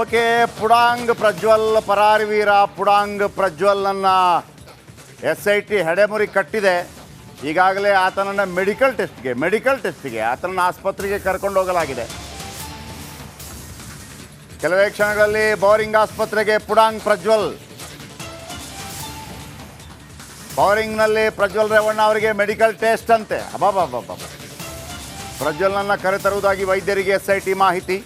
Okay, ಪುಡಾಂಗ್ ಪ್ರಜ್ವಲ್, ಪರಾರಿ ವೀರ ಪುಡಾಂಗ್ ಪ್ರಜ್ವಲ್ನನ್ನು ಎಸ್ ಐ ಟಿ ಹೆಡೆಮುರಿ ಕಟ್ಟಿದೆ. ಈಗಾಗಲೇ ಆತನನ್ನು ಮೆಡಿಕಲ್ ಟೆಸ್ಟ್ಗೆ ಮೆಡಿಕಲ್ ಟೆಸ್ಟ್ಗೆ, ಆತನನ್ನು ಆಸ್ಪತ್ರೆಗೆ ಕರ್ಕೊಂಡು ಹೋಗಲಾಗಿದೆ. ಕೆಲವೇ ಕ್ಷಣಗಳಲ್ಲಿ ಬೌರಿಂಗ್ ಆಸ್ಪತ್ರೆಗೆ ಪುಡಾಂಗ್ ಪ್ರಜ್ವಲ್. ಬೌರಿಂಗ್ನಲ್ಲಿ ಪ್ರಜ್ವಲ್ ರೇವಣ್ಣ ಅವರಿಗೆ ಮೆಡಿಕಲ್ ಟೆಸ್ಟ್ ಅಂತೆ. ಅಬಾಬಾಬಾಬಾ ಪ್ರಜ್ವಲ್ನನ್ನು ಕರೆತರುವುದಾಗಿ ವೈದ್ಯರಿಗೆ ಎಸ್ ಐ ಟಿ ಮಾಹಿತಿ.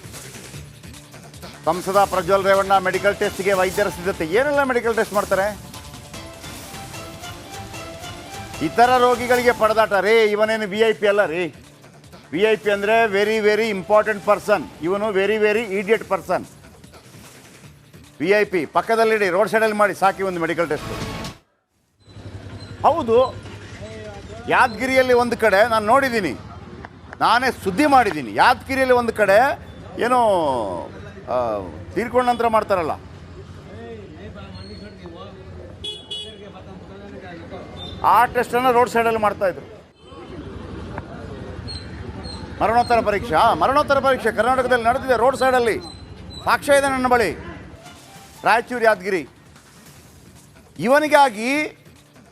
ಸಂಸದ ಪ್ರಜ್ವಲ್ ರೇವಣ್ಣ ಮೆಡಿಕಲ್ ಟೆಸ್ಟ್ಗೆ ವೈದ್ಯರ ಸಿದ್ಧತೆ. ಏನೆಲ್ಲ ಮೆಡಿಕಲ್ ಟೆಸ್ಟ್ ಮಾಡ್ತಾರೆ? ಇತರ ರೋಗಿಗಳಿಗೆ ಪಡೆದಾಟ. ರೀ, ಇವನೇನು ವಿ ಐ ಪಿ ಅಲ್ಲ ರೀ. ವಿ ಐ ಪಿ ಅಂದರೆ ವೆರಿ ವೆರಿ ಇಂಪಾರ್ಟೆಂಟ್ ಪರ್ಸನ್ ಇವನು very very idiot person V I P ಪಕ್ಕದಲ್ಲಿಡಿ road ಸೈಡಲ್ಲಿ ಮಾಡಿ, ಸಾಕಿ ಒಂದು ಮೆಡಿಕಲ್ ಟೆಸ್ಟ್. ಹೌದು, ಯಾದಗಿರಿಯಲ್ಲಿ ಒಂದು ಕಡೆ ನಾನು ನೋಡಿದ್ದೀನಿ ನಾನೇ ಸುದ್ದಿ ಮಾಡಿದ್ದೀನಿ ಯಾದಗಿರಿಯಲ್ಲಿ ಒಂದು ಕಡೆ ಏನೋ ತೀರ್ಕೊಂಡ ನಂತರ ಮಾಡ್ತಾರಲ್ಲ. ಆ ಟೆಸ್ಟನ್ನು ರೋಡ್ ಸೈಡಲ್ಲಿ ಮಾಡ್ತಾ ಇದ್ರು. ಮರಣೋತ್ತರ ಪರೀಕ್ಷಾ ಮರಣೋತ್ತರ ಪರೀಕ್ಷೆ ಕರ್ನಾಟಕದಲ್ಲಿ ನಡೆದಿದೆ ರೋಡ್ ಸೈಡಲ್ಲಿ ಸಾಕ್ಷ್ಯ ಇದೆ ನನ್ನ ಬಳಿ. ರಾಯಚೂರು ಯಾದಗಿರಿ. ಇವನಿಗಾಗಿ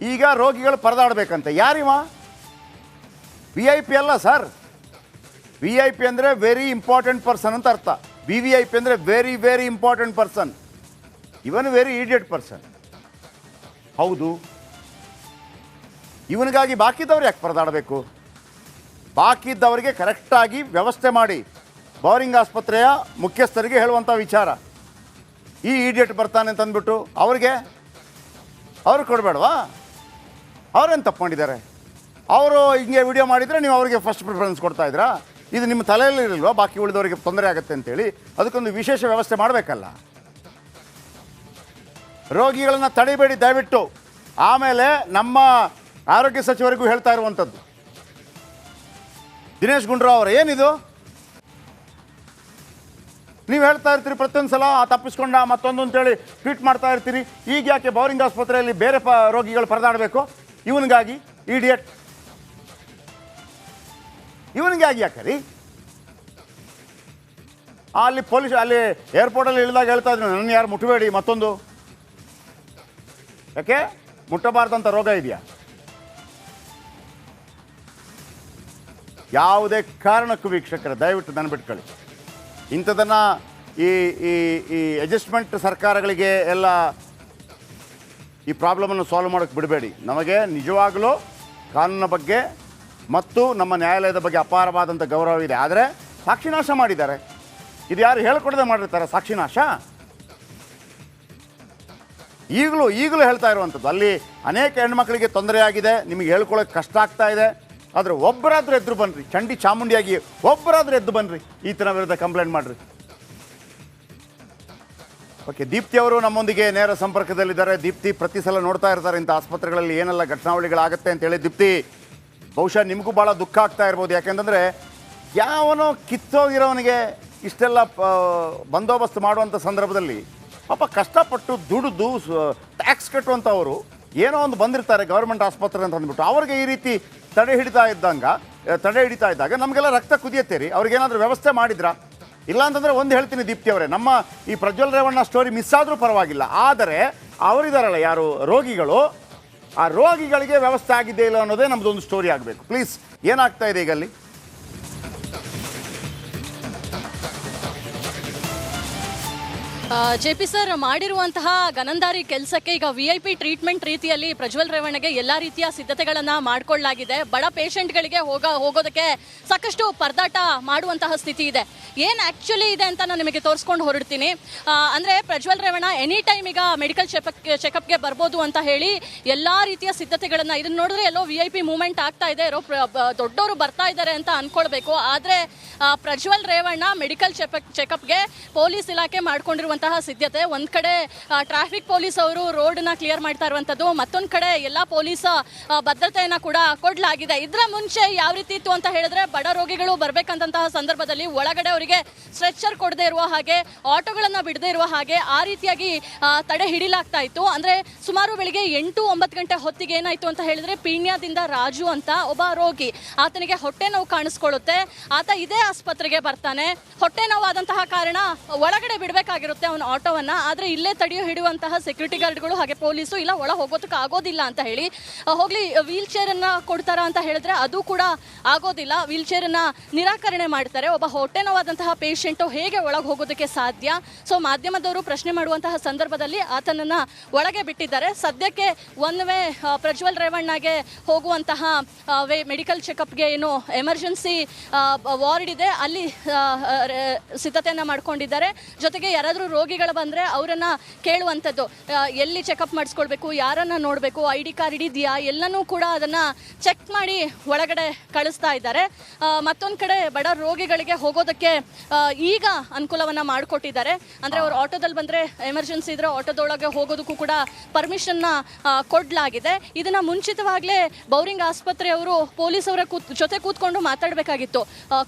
ಈಗ ರೋಗಿಗಳು ಪರದಾಡಬೇಕಂತೆ. ಯಾರಿವ? ವಿ ಐ ಪಿ ಅಲ್ಲ ಸರ್ ವಿ ಐ ಪಿ ಅಂದರೆ ವೆರಿ ಇಂಪಾರ್ಟೆಂಟ್ ಪರ್ಸನ್ ಅಂತ ಅರ್ಥ. ವಿ ವಿ ಐ ಪಿ ಅಂದರೆ ವೆರಿ ವೆರಿ ಇಂಪಾರ್ಟೆಂಟ್ ಪರ್ಸನ್ ಇವನ್ ವೆರಿ ಈಡಿಯಟ್ ಪರ್ಸನ್ ಹೌದು. ಇವನಿಗಾಗಿ ಬಾಕಿದ್ದವ್ರು ಯಾಕೆ ಪರದಾಡಬೇಕು? ಬಾಕಿದ್ದವರಿಗೆ ಕರೆಕ್ಟಾಗಿ ವ್ಯವಸ್ಥೆ ಮಾಡಿ. ಬೌರಿಂಗ್ ಆಸ್ಪತ್ರೆಯ ಮುಖ್ಯಸ್ಥರಿಗೆ ಹೇಳುವಂಥ ವಿಚಾರ. ಈ ಈಡಿಯಟ್ ಬರ್ತಾನೆ ಅಂತಂದ್ಬಿಟ್ಟು ಅವ್ರಿಗೆ ಅವ್ರು ಕೊಡಬೇಡವಾ? ಅವ್ರೇನು ತಪ್ಪು ಮಾಡಿದ್ದಾರೆ? ಅವರು ಹಿಂಗೆ ವಿಡಿಯೋ ಮಾಡಿದರೆ ನೀವು ಅವರಿಗೆ ಫಸ್ಟ್ ಪ್ರಿಫರೆನ್ಸ್ ಕೊಡ್ತಾ ಇದ್ರಾ ಇದು ನಿಮ್ಮ ತಲೆಯಲ್ಲಿ ಇರಲ್ವ? ಬಾಕಿ ಉಳಿದವರಿಗೆ ತೊಂದರೆ ಆಗುತ್ತೆ ಅಂತೇಳಿ ಅದಕ್ಕೊಂದು ವಿಶೇಷ ವ್ಯವಸ್ಥೆ ಮಾಡಬೇಕಲ್ಲ. ರೋಗಿಗಳನ್ನು ತಡಿಬೇಡಿ ದಯವಿಟ್ಟು. ಆಮೇಲೆ ನಮ್ಮ ಆರೋಗ್ಯ ಸಚಿವರಿಗೂ ಹೇಳ್ತಾ ಇರುವಂಥದ್ದು. ದಿನೇಶ್ ಗುಂಡ್ರಾವ್ ಅವರ, ಏನಿದು? ನೀವು ಹೇಳ್ತಾ ಇರ್ತೀರಿ ಪ್ರತಿಯೊಂದು ಸಲ ತಪ್ಪಿಸ್ಕೊಂಡ ಮತ್ತೊಂದು ಅಂತೇಳಿ ಟ್ವೀಟ್ ಮಾಡ್ತಾ ಇರ್ತೀರಿ. ಈಗ ಯಾಕೆ ಬೌರಿಂಗ್ ಆಸ್ಪತ್ರೆಯಲ್ಲಿ ಬೇರೆ ಪ ರೋಗಿಗಳು ಪರದಾಡಬೇಕು? ಇವನಿಗಾಗಿ ಇಡಿಯಟ್ ಇವನಿಗಾಗಿ ಯಾಕೆ ರೀ? ಅಲ್ಲಿ ಪೊಲೀಸ್ ಅಲ್ಲಿ ಏರ್ಪೋರ್ಟಲ್ಲಿ ಇಳಿದಾಗ ಹೇಳ್ತಾ ಇದ್ರು ನನ್ನ ಯಾರು ಮುಟ್ಟಬೇಡಿ ಮತ್ತೊಂದು. ಯಾಕೆ? ಮುಟ್ಟಬಾರ್ದಂಥ ರೋಗ ಇದೆಯಾ? ಯಾವುದೇ ಕಾರಣಕ್ಕೂ ವೀಕ್ಷಕರ, ದಯವಿಟ್ಟು ನನ್ನ ಬಿಟ್ಕೊಳ್ಳಿ. ಇಂಥದನ್ನು ಈ ಈ ಈ ಅಡ್ಜಸ್ಟ್ಮೆಂಟ್ ಸರ್ಕಾರಗಳಿಗೆ ಎಲ್ಲ ಈ ಪ್ರಾಬ್ಲಮನ್ನು ಸಾಲ್ವ್ ಮಾಡೋಕ್ಕೆ ಬಿಡಬೇಡಿ. ನಮಗೆ ನಿಜವಾಗಲೂ ಕಾನೂನಿನ ಬಗ್ಗೆ ಮತ್ತು ನಮ್ಮ ನ್ಯಾಯಾಲಯದ ಬಗ್ಗೆ ಅಪಾರವಾದಂಥ ಗೌರವ ಇದೆ. ಆದರೆ ಸಾಕ್ಷಿನಾಶ ಮಾಡಿದ್ದಾರೆ. ಇದು ಯಾರು ಹೇಳ್ಕೊಡದೆ ಮಾಡಿರ್ತಾರೆ ಸಾಕ್ಷಿನಾಶ ಈಗಲೂ ಈಗಲೂ ಹೇಳ್ತಾ ಇರುವಂಥದ್ದು ಅಲ್ಲಿ ಅನೇಕ ಹೆಣ್ಮಕ್ಳಿಗೆ ತೊಂದರೆ ಆಗಿದೆ, ನಿಮಗೆ ಹೇಳ್ಕೊಳ್ಳೋಕೆ ಕಷ್ಟ ಆಗ್ತಾ ಇದೆ, ಆದರೆ ಒಬ್ಬರಾದ್ರೂ ಎದ್ದು ಬನ್ನಿರಿ ಚಂಡಿ ಚಾಮುಂಡಿಯಾಗಿ ಒಬ್ಬರಾದ್ರೂ ಎದ್ದು ಬನ್ನಿರಿ ಈತನ ವಿರುದ್ಧ ಕಂಪ್ಲೇಂಟ್ ಮಾಡಿರಿ. ಓಕೆ, ದೀಪ್ತಿ ಅವರು ನಮ್ಮೊಂದಿಗೆ ನೇರ ಸಂಪರ್ಕದಲ್ಲಿದ್ದಾರೆ. ದೀಪ್ತಿ ಪ್ರತಿ ಸಲ ನೋಡ್ತಾ ಇರ್ತಾರೆ ಇಂಥ ಆಸ್ಪತ್ರೆಗಳಲ್ಲಿ ಏನೆಲ್ಲ ಘಟನಾವಳಿಗಳಾಗುತ್ತೆ ಅಂತೇಳಿ ದೀಪ್ತಿ ಬಹುಶಃ ನಿಮಗೂ ಭಾಳ ದುಃಖ ಆಗ್ತಾ ಇರ್ಬೋದು. ಯಾಕೆಂತಂದರೆ ಯಾವನೋ ಕಿತ್ತೋಗಿರೋವನಿಗೆ ಇಷ್ಟೆಲ್ಲ ಬಂದೋಬಸ್ತ್ ಮಾಡುವಂಥ ಸಂದರ್ಭದಲ್ಲಿ ಪಾಪ ಕಷ್ಟಪಟ್ಟು ದುಡಿದು ಟ್ಯಾಕ್ಸ್ ಕಟ್ಟುವಂಥವರು ಏನೋ ಒಂದು ಬಂದಿರ್ತಾರೆ ಗೌರ್ಮೆಂಟ್ ಆಸ್ಪತ್ರೆ ಅಂತ ಅಂದ್ಬಿಟ್ಟು. ಅವ್ರಿಗೆ ಈ ರೀತಿ ತಡೆ ಹಿಡಿತಾ ಇದ್ದಂಗ ತಡೆ ಹಿಡಿತಾ ಇದ್ದಾಗ ನಮಗೆಲ್ಲ ರಕ್ತ ಕುದಿಯತ್ತೆ ರೀ ಅವ್ರಿಗೇನಾದರೂ ವ್ಯವಸ್ಥೆ ಮಾಡಿದ್ರಾ? ಇಲ್ಲ ಅಂತಂದ್ರೆ ಒಂದು ಹೇಳ್ತೀನಿ ದೀಪ್ತಿ ಅವರೇ, ನಮ್ಮ ಈ ಪ್ರಜ್ವಲ್ ರೇವಣ್ಣ ಸ್ಟೋರಿ ಮಿಸ್ ಆದರೂ ಪರವಾಗಿಲ್ಲ. ಆದರೆ ಅವರಿದಾರಲ್ಲ ಯಾರು, ರೋಗಿಗಳು ಆ ರೋಗಿಗಳಿಗೆ ವ್ಯವಸ್ಥೆ ಆಗಿದೆ ಇಲ್ಲ ಅನ್ನೋದೇ ನಮ್ಮದೊಂದು ಸ್ಟೋರಿ ಆಗಬೇಕು. ಪ್ಲೀಸ್ ಏನಾಗ್ತಾ ಇದೆ ಈಗ ಅಲ್ಲಿ? ಜೆ ಪಿ ಸರ್ ಮಾಡಿರುವಂತಹ ಗನಂದಾರಿ ಕೆಲಸಕ್ಕೆ ಈಗ ವಿ ಐ ಪಿ ಟ್ರೀಟ್ಮೆಂಟ್ ರೀತಿಯಲ್ಲಿ ಪ್ರಜ್ವಲ್ ರೇವಣ್ಣಗೆ ಎಲ್ಲ ರೀತಿಯ ಸಿದ್ಧತೆಗಳನ್ನು ಮಾಡಿಕೊಳ್ಳಲಾಗಿದೆ. ಬಡ ಪೇಷೆಂಟ್ಗಳಿಗೆ ಹೋಗ, ಹೋಗೋದಕ್ಕೆ ಸಾಕಷ್ಟು ಪರದಾಟ ಮಾಡುವಂತಹ ಸ್ಥಿತಿ ಇದೆ. ಏನು ಆ್ಯಕ್ಚುಲಿ ಇದೆ ಅಂತ ನಾನು ನಿಮಗೆ ತೋರಿಸ್ಕೊಂಡು ಹೊರಡ್ತೀನಿ. ಅಂದರೆ ಪ್ರಜ್ವಲ್ ರೇವಣ್ಣ ಎನಿ ಟೈಮ್ ಈಗ ಮೆಡಿಕಲ್ ಚೆಕಪ್ ಚೆಕಪ್ಗೆ ಬರ್ಬೋದು ಅಂತ ಹೇಳಿ ಎಲ್ಲ ರೀತಿಯ ಸಿದ್ಧತೆಗಳನ್ನು ಇದನ್ನು ನೋಡಿದ್ರೆ ಎಲ್ಲೋ ವಿ ಐ ಪಿ ಮೂವ್ಮೆಂಟ್ ಆಗ್ತಾ ಇದೆ. ಇರೋ ದೊಡ್ಡವರು ಬರ್ತಾ ಇದ್ದಾರೆ ಅಂತ ಅಂದ್ಕೊಳ್ಬೇಕು ಆದರೆ ಪ್ರಜ್ವಲ್ ರೇವಣ್ಣ ಮೆಡಿಕಲ್ ಚೆಕಪ್ ಚೆಕಪ್ಗೆ ಪೊಲೀಸ್ ಇಲಾಖೆ ಮಾಡಿಕೊಂಡಿರುವಂತಹ ಸಿದ್ಧತೆ. ಒಂದು ಕಡೆ ಟ್ರಾಫಿಕ್ ಪೊಲೀಸ್ ಅವರು ರೋಡ್ನ ಕ್ಲಿಯರ್ ಮಾಡ್ತಾ ಇರುವಂಥದ್ದು, ಮತ್ತೊಂದು ಕಡೆ ಎಲ್ಲ ಪೊಲೀಸ್ ಭದ್ರತೆಯನ್ನ ಕೂಡ ಕೊಡಲಾಗಿದೆ. ಇದರ ಮುಂಚೆ ಯಾವ ರೀತಿ ಇತ್ತು ಅಂತ ಹೇಳಿದ್ರೆ ಬಡ ರೋಗಿಗಳು ಬರಬೇಕಂತಹ ಸಂದರ್ಭದಲ್ಲಿ ಒಳಗಡೆ ಅವರಿಗೆ ಸ್ಟ್ರೆಚರ್ ಕೊಡದೇ ಇರುವ ಹಾಗೆ, ಆಟೋಗಳನ್ನು ಬಿಡದೆ ಇರುವ ಹಾಗೆ ಆ ರೀತಿಯಾಗಿ ತಡೆ ಹಿಡಿಲಾಗ್ತಾ ಇತ್ತು. ಅಂದ್ರೆ ಸುಮಾರು ಬೆಳಿಗ್ಗೆ ಎಂಟು ಒಂಬತ್ತು ಗಂಟೆ ಹೊತ್ತಿಗೆ ಏನಾಯ್ತು ಅಂತ ಹೇಳಿದ್ರೆ ಪೀಣ್ಯದಿಂದ ರಾಜು ಅಂತ ಒಬ್ಬ ರೋಗಿ ಆತನಿಗೆ ಹೊಟ್ಟೆ ನೋವು ಕಾಣಿಸ್ಕೊಳ್ಳುತ್ತೆ. ಆತ ಇದೇ ಆಸ್ಪತ್ರೆಗೆ ಬರ್ತಾನೆ. ಹೊಟ್ಟೆ ನೋವಾದಂತಹ ಕಾರಣ ಒಳಗಡೆ ಬಿಡಬೇಕಾಗಿರುತ್ತೆ ಅವನ ಆಟೋವನ್ನ. ಆದರೆ ಇಲ್ಲೇ ತಡೆಯೋ ಹಿಡಿಯುವಂತಹ ಸೆಕ್ಯೂರಿಟಿ ಗಾರ್ಡ್ಗಳು ಹಾಗೆ ಪೊಲೀಸು ಇಲ್ಲ, ಒಳ ಹೋಗೋದಕ್ಕೆ ಆಗೋದಿಲ್ಲ ಅಂತ ಹೇಳಿ ಹೋಗಲಿ ವೀಲ್ ಚೇರ್ ಅನ್ನ ಕೊಡ್ತಾರ ಅಂತ ಹೇಳಿದ್ರೆ ಅದು ಕೂಡ ಆಗೋದಿಲ್ಲ. ವೀಲ್ ಚೇರ್ ಅನ್ನ ನಿರಾಕರಣೆ ಮಾಡ್ತಾರೆ. ಒಬ್ಬ ಹೊಟ್ಟೆ ನೋವಾದಂತಹ ಪೇಷಂಟ್ ಹೇಗೆ ಒಳಗೆ ಹೋಗೋದಕ್ಕೆ ಸಾಧ್ಯ? ಸೊ ಮಾಧ್ಯಮದವರು ಪ್ರಶ್ನೆ ಮಾಡುವಂತಹ ಸಂದರ್ಭದಲ್ಲಿ ಆತನನ್ನ ಒಳಗೆ ಬಿಟ್ಟಿದ್ದಾರೆ. ಸದ್ಯಕ್ಕೆ ಒನ್ ವೇ ಪ್ರಜ್ವಲ್ ರೇವಣ್ಣಗೆ ಹೋಗುವಂತಹ ವೇ ಮೆಡಿಕಲ್ ಚೆಕಪ್ಗೆ ಏನು ಎಮರ್ಜೆನ್ಸಿ ವಾರ್ಡ್ ಇದೆ. ಅಲ್ಲಿ ಸಿದ್ಧತೆಯನ್ನು ಮಾಡ್ಕೊಂಡಿದ್ದಾರೆ. ಜೊತೆಗೆ ಯಾರಾದರೂ ರೋಗಿಗಳು ಬಂದರೆ ಅವರನ್ನ ಕೇಳುವಂಥದ್ದು. ಎಲ್ಲಿ ಚೆಕಪ್ ಮಾಡಿಸ್ಕೊಳ್ಬೇಕು, ಯಾರನ್ನ ನೋಡಬೇಕು ಐ ಡಿ ಕಾರ್ಡ್ ಇಡಿದೆಯಾ ಎಲ್ಲನೂ ಕೂಡ ಅದನ್ನು ಚೆಕ್ ಮಾಡಿ ಒಳಗಡೆ ಕಳಿಸ್ತಾ ಇದ್ದಾರೆ. ಮತ್ತೊಂದು ಕಡೆ ಬಡ ರೋಗಿಗಳಿಗೆ ಹೋಗೋದಕ್ಕೆ ಈಗ ಅನುಕೂಲವನ್ನು ಮಾಡಿಕೊಟ್ಟಿದ್ದಾರೆ. ಅಂದರೆ ಅವ್ರು ಆಟೋದಲ್ಲಿ ಬಂದರೆ ಎಮರ್ಜೆನ್ಸಿ ಇದ್ರೆ ಆಟೋದೊಳಗೆ ಹೋಗೋದಕ್ಕೂ ಕೂಡ ಪರ್ಮಿಷನ್ನ ಕೊಡಲಾಗಿದೆ. ಇದನ್ನು ಮುಂಚಿತವಾಗಲೇ ಬೌರಿಂಗ್ ಆಸ್ಪತ್ರೆಯವರು ಪೊಲೀಸವರ ಕೂತ್, ಜೊತೆ ಕೂತ್ಕೊಂಡು ಮಾತಾಡಬೇಕಾಗಿತ್ತು.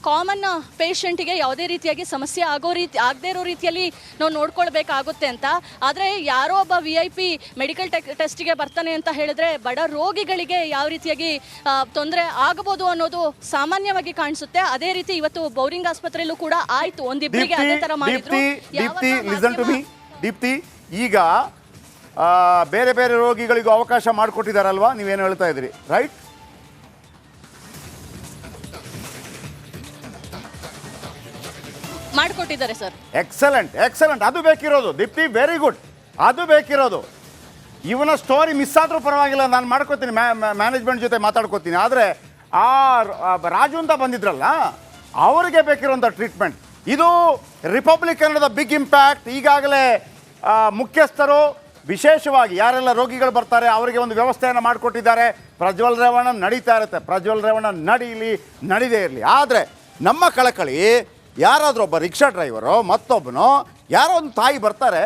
ಕಾಮನ್ ಪೇಷಂಟಿಗೆ ಯಾವುದೇ ರೀತಿಯಾಗಿ ಸಮಸ್ಯೆ ಆಗೋ ರೀತಿ, ಆಗದೇ ಇರೋ ರೀತಿಯಲ್ಲಿ ನಾವು ನೋಡ್ಕೊಳ್ಬೇಕಾಗುತ್ತೆ ಅಂತ. ಆದರೆ ಯಾರೋ ಒಬ್ಬ ವಿ ಐ ಪಿ ಮೆಡಿಕಲ್ ಟೆಸ್ಟಿಗೆ ಬರ್ತಾನೆ ಅಂತ ಹೇಳಿದ್ರೆ ಬಡ ರೋಗಿಗಳಿಗೆ ಯಾವ ರೀತಿಯಾಗಿ ತೊಂದರೆ ಆಗಬಹುದು ಅನ್ನೋದು ಸಾಮಾನ್ಯವಾಗಿ ಕಾಣಿಸುತ್ತೆ. ಅದೇ ರೀತಿ ಇವತ್ತು ಬೌರಿಂಗ್ ಆಸ್ಪತ್ರೆಯಲ್ಲೂ ಕೂಡ ಆಯ್ತು ಒಂದಿಬ್ಬರಿಗೆ ದೀಪ್ತಿ ಅದೇ ತರ ಮಾಡಿದ್ರು. Deepti listen to me Deepti ಈಗ ಆ, ಬೇರೆ ಬೇರೆ ರೋಗಿಗಳಿಗೂ ಅವಕಾಶ ಮಾಡಿಕೊಟ್ಟಿದಾರಲ್ವಾ? ನೀವೇನು ಹೇಳ್ತಾ ಇದ್ದೀರಿ? ರೈಟ್ ಮಾಡ್ಕೊಟ್ಟಿದ್ದಾರೆ ಸರ್ ಎಕ್ಸಲೆಂಟ್ ಎಕ್ಸಲೆಂಟ್ ಅದು ಬೇಕಿರೋದು. ದೀಪ್ತಿ ವೆರಿ ಗುಡ್ ಅದು ಬೇಕಿರೋದು. ಇವನ ಸ್ಟೋರಿ ಮಿಸ್ ಆದರೂ ಪರವಾಗಿಲ್ಲ ನಾನು ಮಾಡ್ಕೋತೀನಿ ಮ್ಯಾನೇಜ್ಮೆಂಟ್ ಜೊತೆ ಮಾತಾಡ್ಕೋತೀನಿ. ಆದರೆ ಆ ಆ ರಾಜು ಅಂತ ಬಂದಿದ್ರಲ್ಲ ಅವರಿಗೆ ಬೇಕಿರೋಂಥ ಟ್ರೀಟ್ಮೆಂಟ್ ಇದು ರಿಪಬ್ಲಿಕ್ ಕನ್ನಡದ ಬಿಗ್ ಇಂಪ್ಯಾಕ್ಟ್. ಈಗಾಗಲೇ ಮುಖ್ಯಸ್ಥರು, ವಿಶೇಷವಾಗಿ ಯಾರೆಲ್ಲ ರೋಗಿಗಳು ಬರ್ತಾರೆ, ಅವರಿಗೆ ಒಂದು ವ್ಯವಸ್ಥೆಯನ್ನು ಮಾಡಿಕೊಟ್ಟಿದ್ದಾರೆ. ಪ್ರಜ್ವಲ್ ರೇವಣ್ಣ ನಡೀತಾ ಇರುತ್ತೆ. ಪ್ರಜ್ವಲ್ ರೇವಣ್ಣ ನಡೀಲಿ, ನಡೀದೇ ಇರಲಿ. ಆದರೆ, ನಮ್ಮ ಕಳಕಳಿ, ಯಾರಾದರೂ ಒಬ್ಬ ರಿಕ್ಷಾ ಡ್ರೈವರು, ಮತ್ತೊಬ್ಬನು, ಯಾರೋ ಒಂದು ತಾಯಿ ಬರ್ತಾರೆ,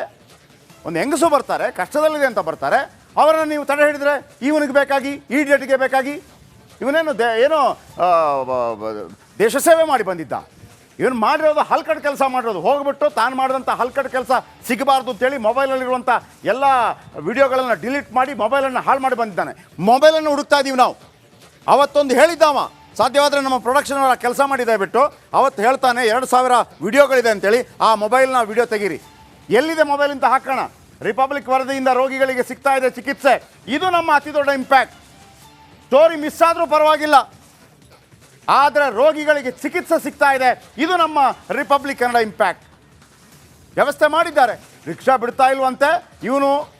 ಒಂದು ಹೆಂಗಸು ಬರ್ತಾರೆ, ಕಷ್ಟದಲ್ಲಿದೆ ಅಂತ ಬರ್ತಾರೆ, ಅವರನ್ನು ನೀವು ತಡೆ ಹಿಡಿದ್ರೆ ಇವನಿಗೆ ಬೇಕಾಗಿ ಈ ಡೇಟಿಗೆ ಬೇಕಾಗಿ, ಇವನೇನು ದೇ, ಏನೋ ದೇಶ ಸೇವೆ ಮಾಡಿ ಬಂದಿದ್ದ. ಇವನು ಮಾಡಿರೋದು ಹಲ್ಕಟ್ ಕೆಲಸ ಮಾಡಿರೋದು. ಹೋಗ್ಬಿಟ್ಟು ತಾನು ಮಾಡಿದಂಥ ಹಲ್ಕಟ್ ಕೆಲಸ ಸಿಗಬಾರ್ದು ಅಂತೇಳಿ ಮೊಬೈಲಲ್ಲಿರುವಂಥ ಎಲ್ಲ ವಿಡಿಯೋಗಳನ್ನು ಡಿಲೀಟ್ ಮಾಡಿ ಮೊಬೈಲನ್ನು ಹಾಳು ಮಾಡಿ ಬಂದಿದ್ದಾನೆ. ಮೊಬೈಲನ್ನು ಹುಡುಕ್ತಾ ಇದ್ದೀವಿ ನಾವು. ಅವತ್ತೊಂದು ಹೇಳಿದ್ದಾವ ಸಾಧ್ಯವಾದರೆ ನಮ್ಮ ಪ್ರೊಡಕ್ಷನ್ ಅವರ ಕೆಲಸ ಮಾಡಿದೆ ಬಿಟ್ಟು ಅವತ್ತು ಹೇಳ್ತಾನೆ, ಎರಡು ಸಾವಿರ ವಿಡಿಯೋಗಳಿದೆ ಅಂತೇಳಿ, ಆ ಮೊಬೈಲ್ನ ವಿಡಿಯೋ ತೆಗೀರಿ. ಎಲ್ಲಿದೆ ಮೊಬೈಲ್ ಅಂತ ಹಾಕೋಣ? ರಿಪಬ್ಲಿಕ್ ವರದಿಯಿಂದ ರೋಗಿಗಳಿಗೆ ಸಿಗ್ತಾ ಇದೆ ಚಿಕಿತ್ಸೆ. ಇದು ನಮ್ಮ ಅತಿ ದೊಡ್ಡ ಇಂಪ್ಯಾಕ್ಟ್ ಸ್ಟೋರಿ ಮಿಸ್ ಆದರೂ ಪರವಾಗಿಲ್ಲ. ಆದರೆ ರೋಗಿಗಳಿಗೆ ಚಿಕಿತ್ಸೆ ಸಿಗ್ತಾ ಇದೆ. ಇದು ನಮ್ಮ ರಿಪಬ್ಲಿಕ್ ಕನ್ನಡ ಇಂಪ್ಯಾಕ್ಟ್ ವ್ಯವಸ್ಥೆ ಮಾಡಿದ್ದಾರೆ. ರಿಕ್ಷಾ ಬಿಡ್ತಾ ಇಲ್ವಂತೆ. ಇವನು